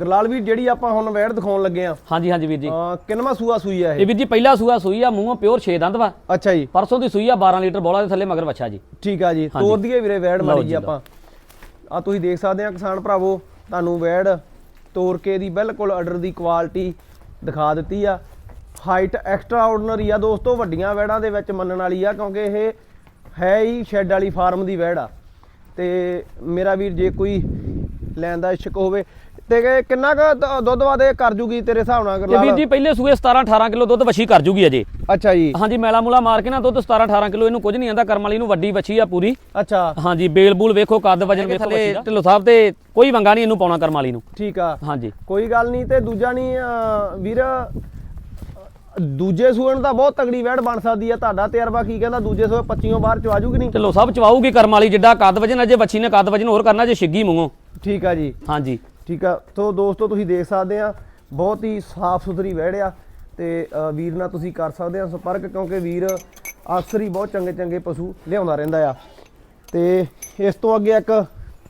ਗਰਲਾਲ ਵੀਰ ਜਿਹੜੀ ਆਪਾਂ ਹੁਣ ਵੈੜ ਦਿਖਾਉਣ ਲੱਗੇ ਆ। ਹਾਂਜੀ ਹਾਂਜੀ ਵੀਰ ਜੀ। ਕਿੰਨਵਾ ਸੂਆ ਸੂਈ ਆ ਇਹ? ਇਹ ਵੀਰ ਜੀ ਪਹਿਲਾ ਸੂਆ ਸੂਈ ਆ ਮੂੰਹੋਂ ਪਿਓਰ 6 ਦੰਦ ਵਾ। ਅੱਛਾ ਜੀ। ਪਰਸੋਂ ਦੀ ਸੂਈ ਆ 12 ਲੀਟਰ ਬੋਲਾ ਦੇ ਥੱਲੇ ਮਗਰ ਬੱਚਾ ਜੀ। ਠੀਕ ਆ ਜੀ। ਤੋਰ ਦਈਏ ਵੀਰੇ ਵੈੜ ਮਾਰੀ ਜੀ, ਜੀ ਆਪਾਂ। ਆ ਤੁਸੀਂ ਦੇਖ ਸਕਦੇ ਆ ਕਿਸਾਨ ਭਰਾਵੋ ਤੁਹਾਨੂੰ ਵੈੜ ਤੋਰ ਕੇ ਦੀ ਬਿਲਕੁਲ ਆਰਡਰ ਦੀ ਕੁਆਲਿਟੀ ਦਿਖਾ ਦਿੱਤੀ ਆ। ਹਾਈਟ ਐਕਸਟਰਾ ਆਰਡੀਨਰੀ ਆ ਦੋਸਤੋ ਵੱਡੀਆਂ ਵੈੜਾਂ ਦੇ ਵਿੱਚ ਮੰਨਣ ਵਾਲੀ ਆ ਕਿਉਂਕਿ ਇਹ ਹੈ ਹੀ ਸ਼ੈੱਡ ਵਾਲੀ ਫਾਰਮ ਦੀ ਵੈੜ ਆ। ਤੇ ਮੇਰਾ ਵੀਰ ਜੇ ਕੋਈ ਲੈਣ ਦਾ ਇਸ਼ਕ ਹੋਵੇ ਤੇ ਕਿ ਕਿੰਨਾ ਕੁ ਦ- ਦੁੱਧ ਵਾਦੇ ਕਰ ਜੂਗੀ ਤੇਰੇ ਹਿਸਾਬ ਨਾਲ ਤੇ ਵੀਰ ਜੀ ਪਹਿਲੇ ਸੂਏ 17 18 ਕਿਲੋ ਦੁੱਧ ਵਛੀ ਕਰ ਜੂਗੀ ਅਜੇ। ਅੱਛਾ ਜੀ। ਹਾਂਜੀ ਮੈਲਾ ਮੂਲਾ ਮਾਰ ਕੇ ਨਾ ਦੁੱਧ 17 18 ਕਿਲੋ ਇਹਨੂੰ ਕੁਝ ਨਹੀਂ ਆਂਦਾ ਕਰਮ ਵਾਲੀ ਨੂੰ ਵੱਡੀ ਵੱਛੀ ਆ ਪੂਰੀ। ਅੱਛਾ। ਹਾਂਜੀ ਬੇਲ ਬੂਲ ਵੇਖੋ ਕੱਦ ਵਜਨ ਵੇਖੋ ਥੱਲੇ ਢਿੱਲੋ ਸਾਹਿਬ ਤੇ ਕੋਈ ਵੰਗਾ ਨਹੀਂ ਇਹਨੂੰ ਪਾਉਣਾ ਕਰਮ ਵਾਲੀ ਨੂੰ। ਠੀਕ ਆ। ਹਾਂਜੀ। ਕੋਈ ਗੱਲ ਨਹੀਂ ਤੇ ਦੂਜਾ ਨਹੀਂ ਅਹ, ਵੀਰ ਅਹ, ਦੂਜੇ ਸੂਏ ਨੂੰ ਤਾਂ ਬਹੁਤ ਤਗੜੀ ਵੈੜ ਬਣ ਸਕਦੀ ਆ ਤੁਹਾਡਾ ਤਜਰਬਾ ਕੀ ਕਹਿੰਦਾ ਦੂਜੇ ਸੂਏ 25 ਬਾਹਰ ਚ ਆਜੂਗੀ ਨਹੀਂ? ਢਿੱਲੋ ਸਾਹਿਬ ਚਵਾਊਗੀ ਕਰਮ ਵਾਲੀ ਜਿੱਡਾ ਕੱਦ ਵਜਨ ਅਜੇ ਵੱਛੀ ਨੇ ਕੱਦ ਵਜਨ ਹੋਰ ਕਰਨਾ ਜੇ ਛਿੱਗੀ ਮੂੰਹੋਂ। ਠੀਕ ਆ ਜੀ। ਹਾਂਜੀ। ਠੀਕ ਆ? ਤੋ ਦੋਸਤੋ, ਤੁਸੀਂ ਦੇਖ ਸਕਦੇ ਆ, ਬਹੁਤ ਹੀ ਸਾਫ਼ ਸੁਥਰੀ ਵੈੜ ਆ ਤੇ ਵੀਰ ਨਾਲ ਤੁਸੀਂ ਕਰ ਸਕਦੇ ਆ ਸੰਪਰਕ ਕਿਉਂਕਿ ਵੀਰ ਅਕਸਰ ਹੀ ਬਹੁਤ ਚੰਗੇ ਚੰਗੇ ਪਸ਼ੂ ਲਿਆਉਂਦਾ ਰਹਿੰਦਾ ਆ। ਤੇ ਇਸ ਤੋਂ ਅੱਗੇ ਇੱਕ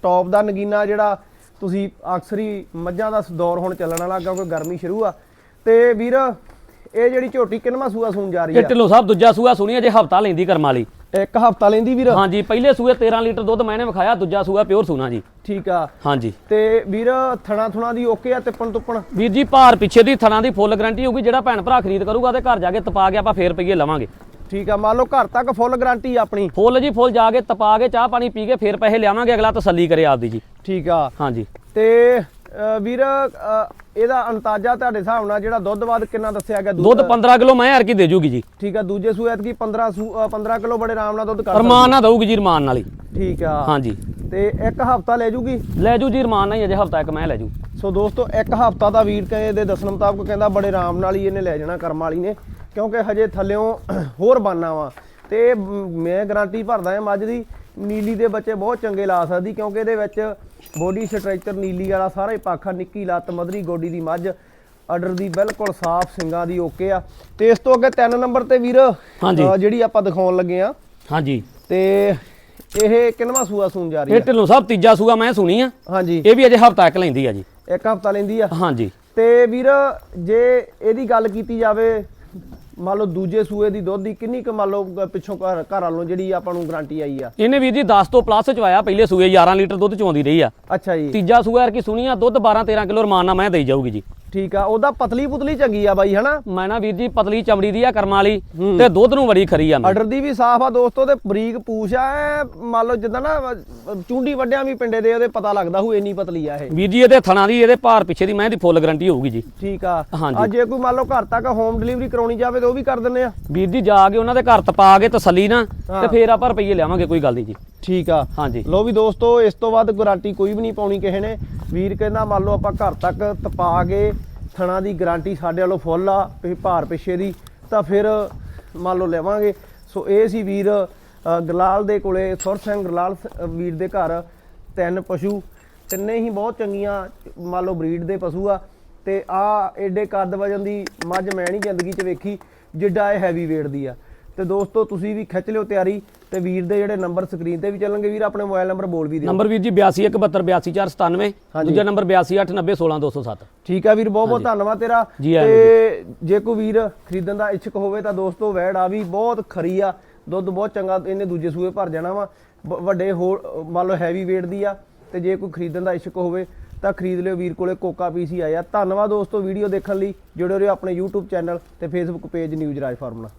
ਟੌਪ ਦਾ ਨਗੀਨਾ ਜਿਹੜਾ ਤੁਸੀਂ ਅਕਸਰ ਹੀ ਮੱਝਾਂ ਦਾ ਦੌਰ ਹੁਣ ਚੱਲਣ ਵਾਲਾ ਕਿਉਂਕਿ ਗਰਮੀ ਸ਼ੁਰੂ ਆ। ਤੇ ਵੀਰ, ਇਹ ਜਿਹੜੀ ਝੋਟੀ ਕਿੰਨਵਾਂ ਸੂਆ ਸੂਣ ਜਾ ਰਹੀ ਇਹ ਆ ਢਿੱਲੋ ਸਾਹਿਬ ਦੂਜਾ ਸੂਆ ਸੁਣੀ, ਅਜੇ ਹਫਤਾ ਲੈਂਦੀ ਕਰਮ ਵਾਲੀ। ਇੱਕ ਹਫਤਾ ਲੈਂਦੀ ਵੀਰ? ਹਾਂਜੀ ਪਹਿਲੇ ਸੂਏ 13 ਲੀਟਰ ਦੁੱਧ ਮੈਨੇ ਵਿਖਾਇਆ ਦੂਜਾ ਸੂਆ ਪਿਓਰ ਸੂਣਾ ਜੀ। ਠੀਕ ਆ। ਹਾਂਜੀ। ਤੇ ਵੀਰ ਥਣਾ ਥੁਣਾ ਦੀ ਓਕੇ ਆ ਤਿੱਪਣ ਤੁੱਪਣ? ਵੀਰ ਜੀ ਭਾਰ ਪਿੱਛੇ ਦੀ ਥਣਾ ਦੀ ਫੁੱਲ ਗਾਰੰਟੀ ਹੋਊਗੀ ਜਿਹੜਾ ਭੈਣ ਭਰਾ ਖਰੀਦ ਕਰੂਗਾ ਤੇ ਘਰ ਜਾ ਕੇ ਤਪਾ ਕੇ ਆਪਾਂ ਫੇਰ ਪਈਏ ਲਵਾਂਗੇ। ਠੀਕ ਆ ਮੰਨ ਲਓ ਘਰ ਤੱਕ ਫੁੱਲ ਗਾਰੰਟੀ ਆਪਣੀ। ਫੁੱਲ ਜੀ ਫੁੱਲ ਜਾ ਕੇ ਤਪਾ ਕੇ ਚਾਹ ਪਾਣੀ ਪੀ ਕੇ ਫੇਰ ਪੈਸੇ ਲਿਆਵਾਂਗੇ ਅਗਲਾ ਤਸੱਲੀ ਕਰੇ ਆਪਦੀ ਜੀ। ਠੀਕ ਆ। ਹਾਂਜੀ। ਤੇ ਵੀਰ ਇਹਦਾ ਅੰਤਾਜ਼ਾ ਤੁਹਾਡੇ ਹਿਸਾਬ ਨਾਲ ਜਿਹੜਾ ਦੁੱਧ ਬਾਦ ਕਿੰਨਾ ਦੱਸਿਆ ਗਿਆ? ਦੁੱਧ 15 ਕਿਲੋ ਮੈਂ ਹਰ ਕੀ ਦੇ ਜੂਗੀ ਜੀ। ਠੀਕ ਆ ਦੂਜੇ ਸੂਏ ਐਤਕੀ 15 ਸੂ ਅ, 15 ਕਿਲੋ ਬੜੇ ਆਰਾਮ ਨਾਲ ਦੁੱਧ ਕਰ ਰਮਾਨ ਨਾ ਦਊਗੀ ਜੀ ਰਮਾਨ ਨਾਲ ਹੀ। ਠੀਕ ਆ। ਹਾਂਜੀ। ਤੇ ਇੱਕ ਹਫਤਾ ਲੈ ਜੂਗੀ? ਲੈ ਜੂ ਜੀ ਰਮਾਨ ਨਾਲ ਹੀ ਅਜੇ ਹਫਤਾ ਇੱਕ ਮੈਂ ਲੈ ਜੂ। ਸੋ ਦੋਸਤੋ ਇੱਕ ਹਫਤਾ ਦਾ ਵੀਰ ਕਹੇ ਦੇ ਦੱਸਣ ਮੁਤਾਬਕ ਕਹਿੰਦਾ ਬੜੇ ਆਰਾਮ ਨਾਲ ਹੀ ਇਹਨੇ ਲੈ ਜਾਣਾ ਕਰਮ ਵਾਲੀ ਨੇ ਕਿਉਂਕਿ ਹਜੇ ਥੱਲਿਓਂ ਹੋਰ ਬਾਨਾ ਵਾ। ਤੇ ਮ- ਮੈਂ ਗਾਰੰਟੀ ਭਰਦਾ ਹਾਂ ਮੱਝ ਦੀ ਨੀਲੀ ਦੇ ਬੱਚੇ ਬਹੁਤ ਚੰਗੇ ਲਾ ਸਕਦੀ ਕਿਉਂਕਿ ਇਹਦੇ ਵਿੱਚ ਬੋਡੀ ਸਟਰਕਚਰ ਨੀਲੀ ਵਾਲਾ ਸਾਰਾ ਹੀ ਪਾਖਾ ਨਿੱਕੀ ਲੱਤ ਮਧਰੀ ਗੋਡੀ ਦੀ ਮੱਝ ਆਰਡਰ ਦੀ ਬਿਲਕੁਲ ਸਾਫ਼ ਸਿੰਗਾਂ ਦੀ ਓਕੇ ਆ। ਤੇ ਇਸ ਤੋਂ ਅੱਗੇ 3 ਨੰਬਰ ਤੇ ਵੀਰ ਜਿਹੜੀ ਆਪਾਂ ਦਿਖਾਉਣ ਲੱਗੇ ਆ। ਹਾਂਜੀ। ਤੇ ਇਹ ਕਿੰਨਵਾ ਸੂਆ ਸੂਣ ਜਾ ਰਹੀ ਇਹ ਆ ਢਿੱਲੋਂ ਸਾਹਿਬ ਤੀਜਾ ਸੂਆ ਮੈਂ ਸੁਣੀ ਆ। ਹਾਂਜੀ। ਇਹ ਵੀ ਅਜੇ ਹਫਤਾ ਇੱਕ ਲੈਂਦੀ ਆ ਜੀ। ਇੱਕ ਹਫਤਾ ਲੈਂਦੀ ਆ। ਹਾਂਜੀ। ਤੇ ਵੀਰ ਜੇ ਇਹਦੀ ਗੱਲ ਕੀਤੀ ਜਾਵੇ ਮੰਨ ਲਓ ਦੂਜੇ ਸੂਏ ਦੀ ਦੁੱਧ ਦੀ ਕਿੰਨੀ ਕੁ ਮੰਨ ਲਓ ਪਿੱਛੋਂ ਘਰ ਘਰ ਵੱਲੋਂ ਜਿਹੜੀ ਆਪਾਂ ਨੂੰ ਗਾਰੰਟੀ ਆਈ ਆ? ਇਹਨੇ ਵੀਰ ਜੀ 10 ਤੋਂ ਪਲੱਸ ਚਵਾਇਆ ਪਹਿਲੇ ਸੂਏ 11 ਲੀਟਰ ਦੁੱਧ ਚਵਾਉਂਦੀ ਰਹੀ ਆ। ਅੱਛਾ ਜੀ। ਤੀਜਾ ਸੂਆ ਯਾਰ ਕੀ ਸੁਣੀ ਆ ਦੁੱਧ 12 13 ਕਿਲੋ ਰਮਾਨ ਨਾਲ ਮੈਂ ਦੇਈ ਜਾਊਗੀ ਜੀ। ਠੀਕ ਆ ਉਹਦਾ ਪਤਲੀ ਪੁਤਲੀ ਚੰਗੀ ਆ ਬਾਈ ਹਨਾ? ਮੈਂ ਨਾ ਵੀਰ ਜੀ ਪਤਲੀ ਚਮੜੀ ਦੀ ਆ ਕਰਮਾਂ ਵਾਲੀ ਤੇ ਦੁੱਧ ਨੂੰ ਬੜੀ ਖਰੀ ਆ ਆਰਡਰ ਦੀ ਵੀ ਸਾਫ਼ ਆ ਦੋਸਤੋ ਤੇ ਬਰੀਕ ਪੂਛ ਆ ਐ ਮੰਨ ਲਓ ਜਿੱਦਾਂ ਨਾ ਚੁੰਡੀ ਵੱਡਿਆਂ ਵੀ ਪਿੰਡੇ ਦੇ ਉਹਦੇ ਪਤਾ ਲੱਗਦਾ ਹੂ ਇੰਨੀ ਪਤਲੀ ਆ ਇਹ। ਵੀਰ ਜੀ ਇਹਦੇ ਥਣਾ ਦੀ ਇਹਦੇ ਭਾਰ ਪਿੱਛੇ ਦੀ ਮੈਂ ਦੀ ਫੁੱਲ ਗਾਰੰਟੀ ਹੋਊਗੀ ਜੀ। ਠੀਕ ਆ। ਹਾਂਜੀ। ਆ ਜੇ ਕੋਈ ਮੰਨ ਲਓ ਘਰ ਤੱਕ ਹੋਮ ਡਿਲੀਵਰੀ ਕਰਾਉਣੀ ਜਾਵੇ ਤਾਂ ਉਹ ਵੀ ਕਰ ਦਿੰਦੇ ਆ। ਵੀਰ ਜੀ ਜਾ ਕੇ ਉਹਨਾਂ ਦੇ ਘਰ ਤਪਾ ਕੇ ਤਸੱਲੀ ਨਾ। ਤੇ ਫੇਰ ਆਪਾਂ ਰੁਪਈਏ ਲਿਆਵਾਂਗੇ ਕੋਈ ਗੱਲ ਨਹੀਂ ਜੀ। ਠੀਕ ਆ। ਹਾਂਜੀ। ਲੋ ਵੀ ਦੋਸਤੋ ਇਸ ਤੋਂ ਬਾਅਦ ਗਾਰੰਟੀ ਕੋਈ ਵੀ ਨਹੀਂ ਪਾਉਣੀ ਕਿਸੇ ਨੇ। ਵੀਰ ਕਹਿੰਦਾ ਮੰਨ ਲਓ ਆਪਾਂ ਘਰ ਤੱਕ ਤਪਾ ਕੇ ਥਣਾ ਦੀ ਗਾਰੰਟੀ ਸਾਡੇ ਵੱਲੋਂ ਫੁੱਲ ਆ ਵੀ ਭਾਰ ਪਿੱਛੇ ਦੀ ਤਾਂ ਫਿਰ ਮੰਨ ਲਓ ਲੈਵਾਂਗੇ। ਸੋ ਇਹ ਸੀ ਵੀਰ ਅ, ਗਰਲਾਲ ਦੇ ਕੋਲੇ ਸੁਰ ਸਿੰਘ ਗਰਲਾਲ ਸ- ਵੀਰ ਦੇ ਘਰ ਤਿੰਨ ਪਸ਼ੂ। ਤਿੰਨੇ ਹੀ ਬਹੁਤ ਚੰਗੀਆਂ ਮੰਨ ਲਓ ਬਰੀਡ ਦੇ ਪਸ਼ੂ ਆ। ਤੇ ਆ ਏਡੇ ਕੱਦ ਵਜਨ ਦੀ ਮੱਝ ਮੈਂ ਨਹੀਂ ਜ਼ਿੰਦਗੀ 'ਚ ਵੇਖੀ ਜਿੱਡਾ ਇਹ ਹੈਵੀ weight ਦੀ ਆ। ਤੇ ਦੋਸਤੋ ਤੁਸੀਂ ਵੀ ਖਿੱਚ ਲਿਓ ਤਿਆਰੀ। ਤੇ ਵੀਰ ਦੇ ਜਿਹੜੇ ਨੰਬਰ ਸਕਰੀਨ ਤੇ ਵੀ ਚੱਲਣਗੇ। ਵੀਰ ਆਪਣੇ ਮੋਬਾਈਲ ਨੰਬਰ ਬੋਲ ਵੀ ਦਿਓ। ਨੰਬਰ ਵੀਰ ਜੀ 8217282497 ਹਾਂਜੀ। ਦੂਜਾ ਨੰਬਰ 8289016207 ਠੀਕ ਆ ਵੀਰ ਬਹੁਤ ਬਹੁਤ ਧੰਨਵਾਦ ਤੇਰਾ। ਤੇ ਜੇ ਕੋਈ ਵੀਰ ਖਰੀਦਣ ਦਾ ਇੱਛੁਕ ਹੋਵੇ ਤਾਂ ਦੋਸਤੋ ਵੈੜ ਆ ਵੀ ਬਹੁਤ ਖਰੀ ਆ। ਦੁੱਧ ਬਹੁਤ ਚੰਗਾ ਇਹਨੇ ਦੂਜੇ ਸੂਏ ਭਰ ਜਾਣਾ ਵਾ। ਵੱਡੇ ਹੋਰ ਮੰਨ ਲਓ ਹੈਵੀ weight ਦੀ ਆ। ਤੇ ਜੇ ਕੋਈ ਖਰੀਦਣ ਦਾ ਇੱਛੁਕ ਹੋਵੇ ਤਾਂ ਖਰੀਦ ਲਿਓ ਵੀਰ ਕੋਲੇ ਕੋਕਾ ਪੀਸੀ ਆਇਆ। ਧੰਨਵਾਦ ਦੋਸਤੋ ਵੀਡੀਓ ਦੇਖਣ ਲਈ। ਜੁੜੇ ਰਹੋ ਆਪਣੇ YouTube ਚੈਨਲ ਤੇ Facebook page news Raj farm ਨਾਲ